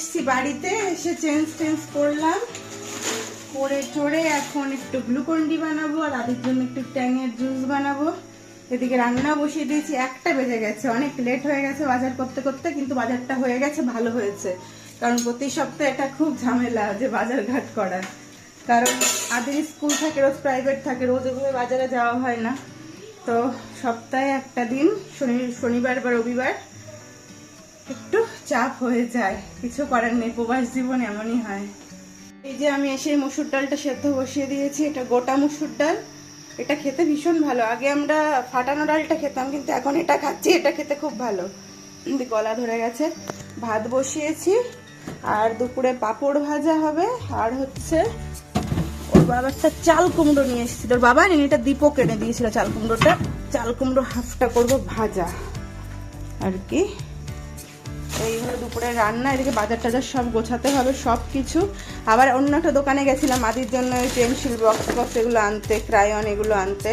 এসছি বাড়িতে, এসে চেঞ্জ টেঞ্জ করলাম। করে টরে এখন একটু গ্লুকন ডি বানাবো, আর আদির জন্য একটু ট্যাঙের জুস বানাবো। এদিকে রান্না বসিয়ে দিয়েছি, একটা বেজে গেছে, অনেক লেট হয়ে গেছে বাজার করতে করতে, কিন্তু বাজারটা হয়ে গেছে, ভালো হয়েছে। কারণ প্রতি সপ্তাহে এটা খুব ঝামেলা যে বাজার ঘাট করা কারণ আদির স্কুল থাকে, রোজ প্রাইভেট থাকে, রোজ ওভাবে বাজারে যাওয়া হয় না। তো সপ্তাহে একটা দিন, শনি শনিবার বা রবিবার। একটু চাপ হয়ে যায়। কিছু করার নেই, প্রবাস জীবন এমনই হয়। এই যে আমি এসে মুসুর ডালটা সেদ্ধ বসিয়ে দিয়েছি, এটা গোটা মুসুর ডাল। এটা খেতে ভীষণ ভালো। আগে আমরা ফাটানো ডালটা খেতাম, কিন্তু এখন এটা খাচ্ছি, এটা খেতে খুব ভালো। গলা ধরে গেছে। ভাত বসিয়েছি, আর দুপুরে পাঁপড় ভাজা হবে, আর হচ্ছে ওর বাবা একটা চাল কুমড়ো নিয়ে এসেছিল। ওর বাবা এটা দীপক এনে দিয়েছিল চাল কুমড়োটা। চাল কুমড়ো হাফটা করব ভাজা। আর কি? এই হলো দুপুরে রান্না, এদিকে বাজার টাজার সব গোছাতে হবে সব কিছু আবার অন্য একটা দোকানে গেছিলাম, আদির জন্য ওই পেন্সিল বক্স বক্স এগুলো আনতে, ক্রায়ন এগুলো আনতে।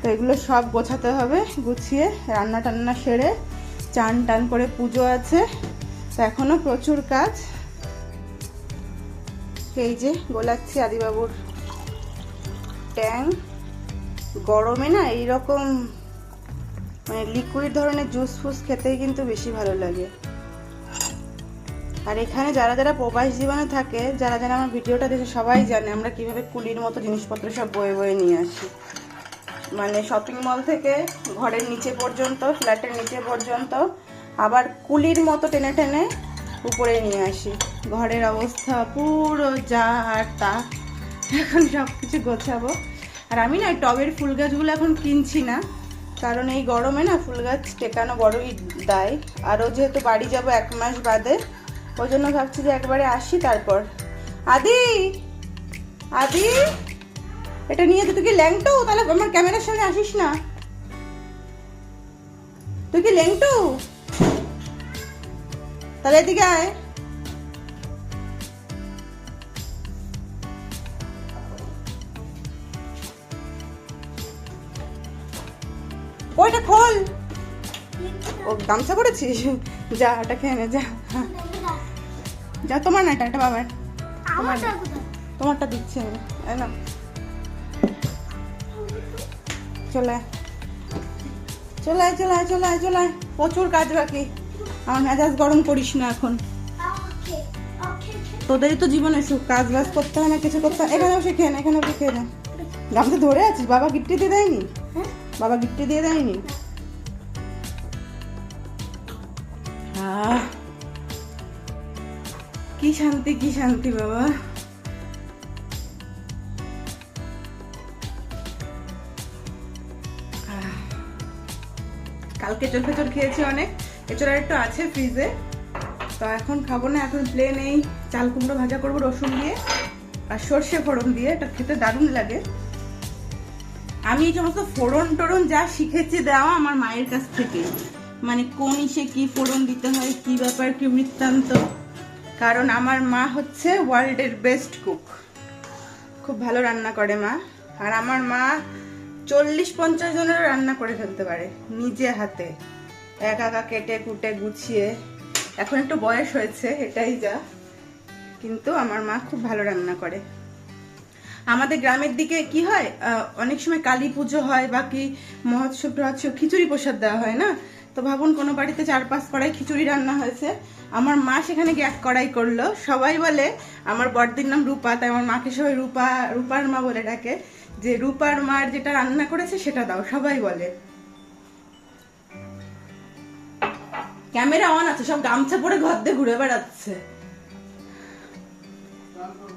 তো এগুলো সব গোছাতে হবে, গুছিয়ে রান্না টান্না সেরে চান টান করে পুজো আছে। তো এখনও প্রচুর কাজ। এই যে গোলাচ্ছি আদিবাবুর ট্যাং। গরমে না এইরকম মানে লিকুইড ধরনের জুস ফুস খেতেই কিন্তু বেশি ভালো লাগে। আর এখানে যারা যারা প্রবাস জীবনে থাকে, যারা যারা আমার ভিডিওটা দেখে সবাই জানে আমরা কীভাবে কুলির মতো জিনিসপত্র সব বয়ে বয়ে নিয়ে আসি। মানে শপিং মল থেকে ঘরের নিচে পর্যন্ত, ফ্ল্যাটের নিচে পর্যন্ত আবার কুলির মতো টেনে টেনে উপরে নিয়ে আসি। ঘরের অবস্থা পুরো যা আর তা। এখন সব কিছু গোছাবো। আর আমি না টবের ফুল গাছগুলো এখন কিনছি না, কারণ এই গরমে না ফুল গাছ টেকানো বড়ই দায়। আরও যেহেতু বাড়ি যাব এক মাস বাদে ওই জন্য ভাবছি যে একবারে আসি তারপর। আদি! আদি! এটা নিয়ে তুই কি ল্যাংটো? তাহলে আমার ক্যামেরার সামনে আসিস না। তুই কি ল্যাংটো? তাহলে এদিকে আয়। ওইটা খোল। ও গামছা করেছিস যা, ওটা খেয়ে নে, যা। যা তোমার না এটা এটা বাবার তোমারটা দিচ্ছি আমি নাও। চলে। চলে চলে চলে চলে। প্রচুর কাজ বাকি আমার মেজাজ গরম করিস না এখন। তোদেরই তো জীবনে সুখ কাজ বাজ করতে হয় না কিছু করতে হয় এখানে বসে খেয়ে না এখানে বসে খেয়ে না গামছা ধরে আছিস বাবা গিফটি দিয়ে দেয়নি হ্যাঁ? বাবা গিফটি দিয়ে দেয়নি আহ, কি শান্তি কি শান্তি বাবা? কালকে চোর ফেচর খেয়েছি অনেক। এছাড়া একটু আছে ফ্রিজে তো এখন খাব না, এখন প্লেন এই চাল কুমড়ো ভাজা করব রসুন দিয়ে আর সর্ষে ফোড়ন দিয়ে, এটা খেতে দারুণ লাগে। আমি এই সমস্ত ফোড়ন টোড়ন যা শিখেছি দেওয়া আমার মায়ের কাছ থেকে মানে কোন ইসে কি ফোড়ন দিতে হয়, কি ব্যাপার, কি বৃত্তান্ত। কারণ আমার মা হচ্ছে ওয়ার্ল্ডের বেস্ট কুক। খুব ভালো রান্না করে মা। আর আমার মা চল্লিশ পঞ্চাশ জনের রান্না করে ফেলতে পারে, নিজে হাতে। একা একা কেটে কুটে গুছিয়ে। এখন একটু বয়স হয়েছে, এটাই যা। কিন্তু আমার মা খুব ভালো রান্না করে। আমাদের গ্রামের দিকে কি হয় অনেক সময় কালী পুজো হয় বা কি মহোৎসব টহোৎসব খিচুড়ি প্রসাদ দেওয়া হয় না? তো ভাবুন, কোনো বাড়িতে চার পাঁচ কড়াই খিচুড়ি রান্না হয়েছে। আমার মা সেখানে এক কড়াই করল। সবাই বলে, আমার বড়দির নাম রূপা, তাই আমার মাকে সবাই রূপা, রূপার মা বলে ডাকে। যে রূপার মার যেটা রান্না করেছে সেটা দাও, সবাই বলে। ক্যামেরা অন আছে, সব গামছা পরে ঘর দিয়ে ঘুরে বেড়াচ্ছে।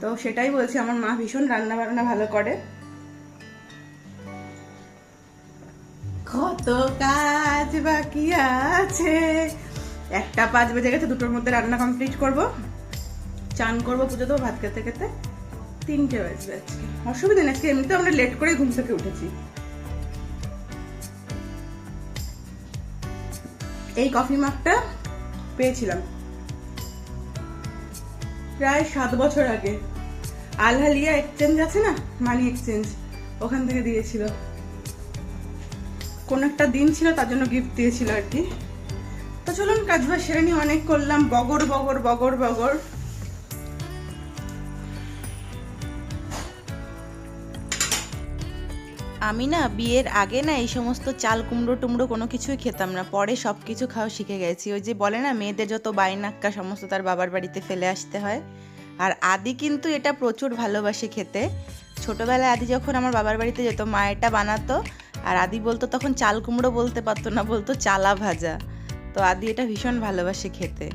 তো সেটাই বলছি, আমার মা ভীষণ রান্না বান্না ভালো করে। কত কাজ বাকি আছে। একটা পাঁচ বেজে গেছে, দুটোর মধ্যে রান্না কমপ্লিট করব। চান করব পুজো দেবো, ভাত খেতে খেতে। তিনটে বাজবে আজকে। অসুবিধা নেই, আজকে এমনিতে আমরা লেট করে ঘুম থেকে উঠেছি। এই কফি মাগটা পেয়েছিলাম। প্রায় সাত বছর আগে। আলহালিয়া এক্সচেঞ্জ আছে না? মানি এক্সচেঞ্জ ওখান থেকে দিয়েছিল। কোন একটা দিন ছিল, তার জন্য গিফট দিয়েছিল আর কি। তো চলুন কাজ বাজ সেরে নিয়ে অনেক করলাম, বগর বগর বগর বগর। আমি না, বিয়ের আগে না, এই সমস্ত চাল কুমড়ো টুমড়ো কোনো কিছুই খেতাম না। পরে সব কিছু খাওয়া শিখে গেছি। ওই যে বলে না, মেয়েদের যত বাইনাক্কা সমস্ত তার বাবার বাড়িতে ফেলে আসতে হয়। আর আদি কিন্তু এটা প্রচুর ভালোবাসে খেতে। ছোটোবেলায় আদি যখন আমার বাবার বাড়িতে যেত, মা এটা বানাতো আর আদি বলতো তখন চাল কুমড়ো বলতে পারতো না, বলতো চালা ভাজা। তো আদি এটা ভীষণ ভালোবাসে খেতে।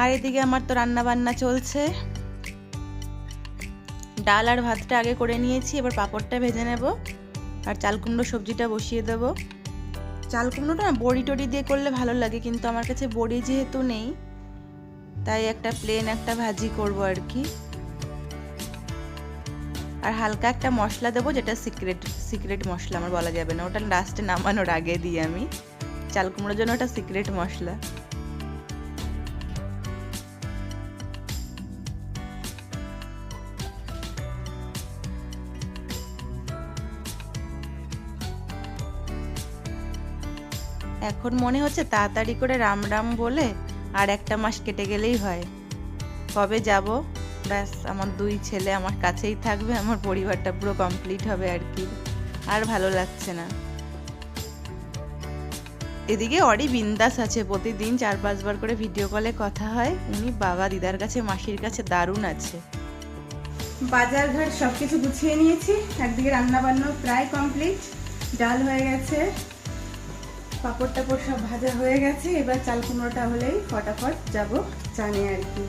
আর এদিকে আমার তো রান্না বান্না চলছে। ডাল আর ভাতটা আগে করে নিয়েছি, এবার পাঁপড়টা ভেজে নেব। আর চাল কুমড়ো সবজিটা বসিয়ে দেব। চাল কুমড়োটা না, বড়ি টড়ি দিয়ে করলে ভালো লাগে, কিন্তু আমার কাছে বড়ি যেহেতু নেই, তাই একটা প্লেন একটা ভাজি করব আর কি। আর হালকা একটা মশলা দেবো যেটা সিক্রেট সিক্রেট মশলা আমার বলা যাবে না। ওটা লাস্টে নামানোর আগে দিই আমি চাল কুমড়োর জন্য ওটা সিক্রেট মশলা। এখন মনে হচ্ছে তাড়াতাড়ি করে রাম রাম বলে আর একটা মাস কেটে গেলেই হয়। কবে যাব? ব্যাস, আমার দুই ছেলে আমার কাছেই থাকবে, আমার পরিবারটা পুরো কমপ্লিট হবে আর কি। আর ভালো লাগছে না। এদিকে অরি বিন্দাস আছে, প্রতিদিন চার পাঁচবার করে ভিডিও কলে কথা হয়। উনি বাবা দিদার কাছে, মাসির কাছে দারুণ আছে। বাজার ঘাট সব কিছু গুছিয়ে নিয়েছি, একদিকে রান্না বান্নাও প্রায় কমপ্লিট ডাল হয়ে গেছে পাপড় টাপড় সব ভাজা হয়ে গেছে, এবার চাল কুমড়োটা হলেই ফটাফট যাব জানি আর কি।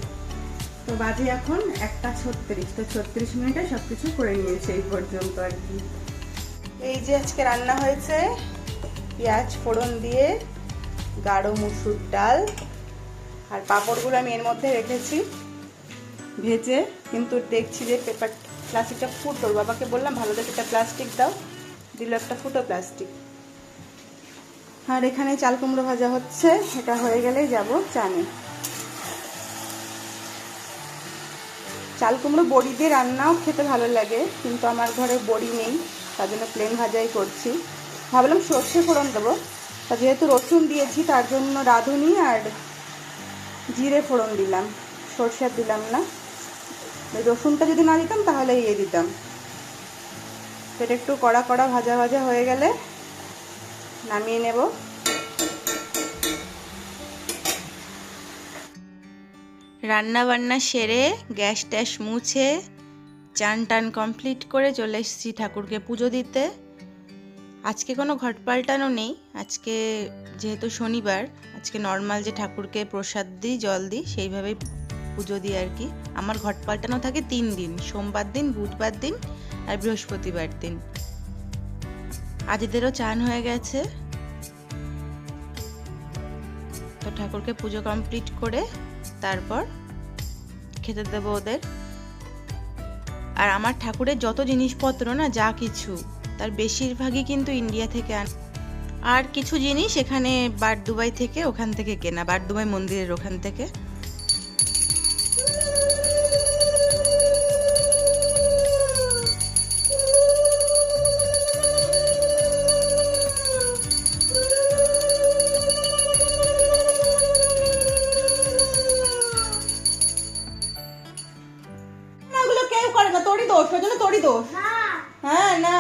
তো বাজে এখন একটা ছত্রিশ। তো ছত্রিশ মিনিটে সব কিছু করে নিয়েছে এই পর্যন্ত আর কি। এই যে আজকে রান্না হয়েছে, পেঁয়াজ ফোড়ন দিয়ে, গাঢ় মুসুর ডাল আর পাঁপড়গুলো আমি এর মধ্যে রেখেছি। ভেজে, কিন্তু দেখছি যে পেপার প্লাস্টিকটা ফুটো, বাবাকে বললাম, ভালো দেখে একটা প্লাস্টিক দাও। দিল একটা ফুটো প্লাস্টিক। আর এখানে চাল কুমড়ো ভাজা হচ্ছে, এটা হয়ে গেলেই যাব চানে। চাল কুমড়ো বড়ি দিয়ে রান্নাও খেতে ভালো লাগে, কিন্তু আমার ঘরে বড়ি নেই, তার জন্য প্লেন ভাজাই করছি। ভাবলাম সর্ষে ফোড়ন দেবো। তা যেহেতু রসুন দিয়েছি, তার জন্য রাঁধুনি আর জিরে ফোড়ন দিলাম। সর্ষে দিলাম না। রসুনটা যদি না দিতাম, তাহলে ইয়ে দিতাম। সেটা একটু কড়া কড়া ভাজা ভাজা হয়ে গেলে নামিয়ে নেব। রান্না বান্না সেরে গ্যাস ট্যাস মুছে চান টান কমপ্লিট করে চলে এসেছি ঠাকুরকে পুজো দিতে। আজকে কোনো ঘট পাল্টানো নেই। আজকে যেহেতু শনিবার, আজকে নর্মাল যে ঠাকুরকে প্রসাদ দিই, জল দিই, সেইভাবেই পুজো দিই আর কি। আমার ঘট পাল্টানো থাকে তিন দিন, সোমবার দিন, বুধবার দিন আর বৃহস্পতিবার দিন। আজদেরও চান হয়ে গেছে। তো ঠাকুরকে পুজো কমপ্লিট করে তারপর খেতে দেবো ওদের। আর আমার ঠাকুরের যত জিনিসপত্র না, যা কিছু, তার বেশিরভাগই কিন্তু ইন্ডিয়া থেকে আন। আর কিছু জিনিস এখানে বারদুবাই থেকে ওখান থেকে কেনা, বারদুবাই মন্দিরের ওখান থেকে। হ্যাঁ না।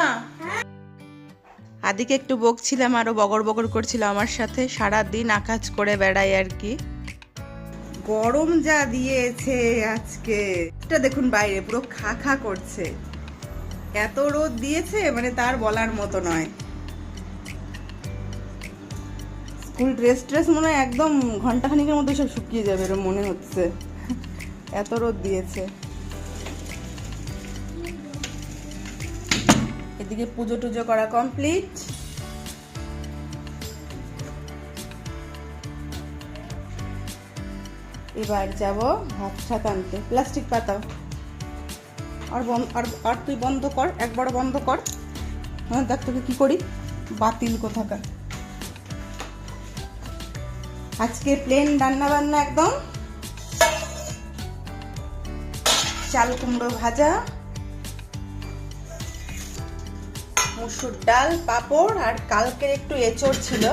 আদিকে একটু বকছিলাম আরও বগর বগর করছিল আমার সাথে। সারা দিন আকাজ করে বেড়াই আর কি। গরম যা দিয়েছে আজকে। এটা দেখুন বাইরে পুরো খা খা করছে। এত রোদ দিয়েছে মানে তার বলার মতো নয়। স্কুল ড্রেস ট্রেস মনে হয় একদম ঘন্টাখানিকের মধ্যে সব শুকিয়ে যাবে এরকম মনে হচ্ছে। এত রোদ দিয়েছে। এদিকে পুজো টুজো করা কমপ্লিট এবার যাব ভাত সাত আনতে। প্লাস্টিক পাতাও আর আর তুই বন্ধ কর একবার বন্ধ কর। হ্যাঁ দেখ তোকে কি করি। বাতিল কোথাকার। আজকে প্লেন রান্না বান্না একদম। চাল কুমড়ো ভাজা। মুসুর ডাল, পাঁপড় আর কালকের একটু এঁচড় ছিল।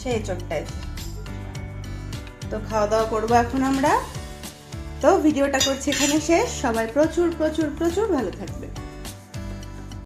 সেই এঁচড়টাই। তো খাওয়া দাওয়া করব এখন আমরা। তো ভিডিওটা করছি এখানে শেষ। সবাই প্রচুর প্রচুর প্রচুর ভালো থাকবে